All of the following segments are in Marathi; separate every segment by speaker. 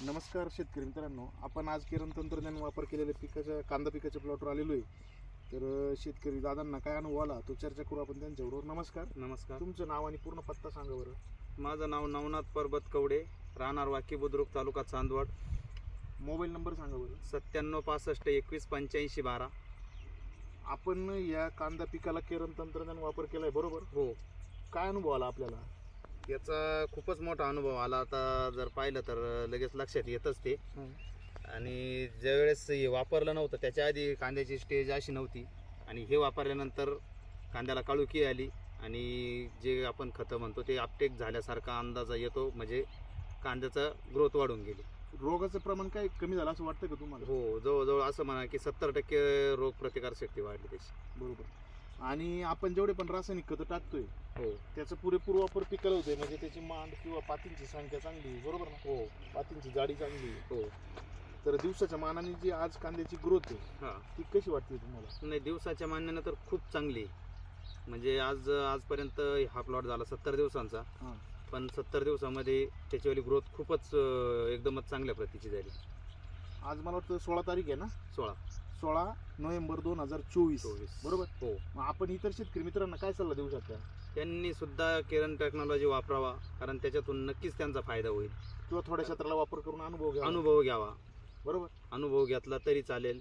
Speaker 1: नमस्कार शेतकरी मित्रांनो. आपण आज किरण तंत्रज्ञान वापर केलेल्या पिकाच्या कांदा पिकाच्या प्लॉटवर आलेलो आहे. तर शेतकरी दादांना काय अनुभव आला तो चर्चा करू आपण त्यांच्याबरोबर. नमस्कार.
Speaker 2: नमस्कार.
Speaker 1: तुमचं नाव आणि पूर्ण पत्ता सांगा बरं.
Speaker 2: माझं नाव नवनाथ पर्वत कवडे राहणार वाकी बुद्रुक तालुका चांदवड.
Speaker 1: मोबाईल नंबर सांगा बरं.
Speaker 2: सत्त्याण्णव पासष्ट एकवीस पंच्याऐंशी बारा.
Speaker 1: आपण या कांदा पिकाला किरण तंत्रज्ञान वापर केलाय बरोबर?
Speaker 2: हो.
Speaker 1: काय अनुभव आला आपल्याला?
Speaker 2: याचा खूपच मोठा अनुभव आला. आता जर पाहिलं तर लगेच लक्षात येतच ते. आणि ज्यावेळेस हे वापरलं नव्हतं त्याच्या आधी कांद्याची स्टेज अशी नव्हती. आणि हे वापरल्यानंतर कांद्याला काळुकी आली. आणि जे आपण खतं म्हणतो ते अपटेक झाल्यासारखा अंदाजा येतो. म्हणजे कांद्याचा ग्रोथ वाढून गेली.
Speaker 1: रोगाचं प्रमाण काय कमी झालं असं वाटतं का तुम्हाला?
Speaker 2: हो जवळजवळ असं म्हणा की सत्तर टक्के रोग प्रतिकार शक्ती वाढली त्याची.
Speaker 1: बरोबर. आणि आपण जेवढे पण रासायनिक खतं टाकतोय
Speaker 2: हो.
Speaker 1: त्याचा पुरेपूर वापर पिकाला होतोय. म्हणजे त्याची मांड किंवा पातींची संख्या चांगली आहे, बरोबर ना?
Speaker 2: हो.
Speaker 1: पातींची जाडी चांगली आहे.
Speaker 2: हो.
Speaker 1: तर दिवसाच्या मानाने जी आज कांद्याची ग्रोथ आहे
Speaker 2: हां.
Speaker 1: ती कशी वाटते तुम्हाला?
Speaker 2: नाही दिवसाच्या मान्यानं तर खूप चांगली आहे. म्हणजे आज आजपर्यंत हा प्लॉट झाला सत्तर दिवसांचा.
Speaker 1: हां.
Speaker 2: पण सत्तर दिवसामध्ये त्याच्यावाली ग्रोथ खूपच अं, एकदमच चांगल्या प्रतीची झाली.
Speaker 1: आज मला वाटतं सोळा तारीख आहे ना?
Speaker 2: सोळा.
Speaker 1: सोळा नोव्हेंबर दोन हजार चोवीस.
Speaker 2: चोवीस.
Speaker 1: बरोबर?
Speaker 2: हो.
Speaker 1: मग आपण इतर शेतकरी मित्रांना काय सल्ला देऊ शकता?
Speaker 2: त्यांनी सुद्धा केरन टेक्नॉलॉजी वापरावा कारण त्याच्यातून नक्कीच त्यांचा फायदा होईल.
Speaker 1: किंवा थोड्या क्षेत्राला वापर करून अनुभव घ्या
Speaker 2: अनुभव घ्यावा.
Speaker 1: बरोबर?
Speaker 2: अनुभव घेतला तरी चालेल.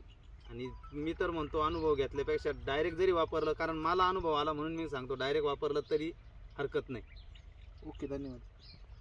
Speaker 2: आणि मी तर म्हणतो अनुभव घेतल्यापेक्षा डायरेक्ट जरी वापरलं कारण मला अनुभव आला म्हणून मी सांगतो डायरेक्ट वापरलं तरी हरकत नाही.
Speaker 1: ओके धन्यवाद.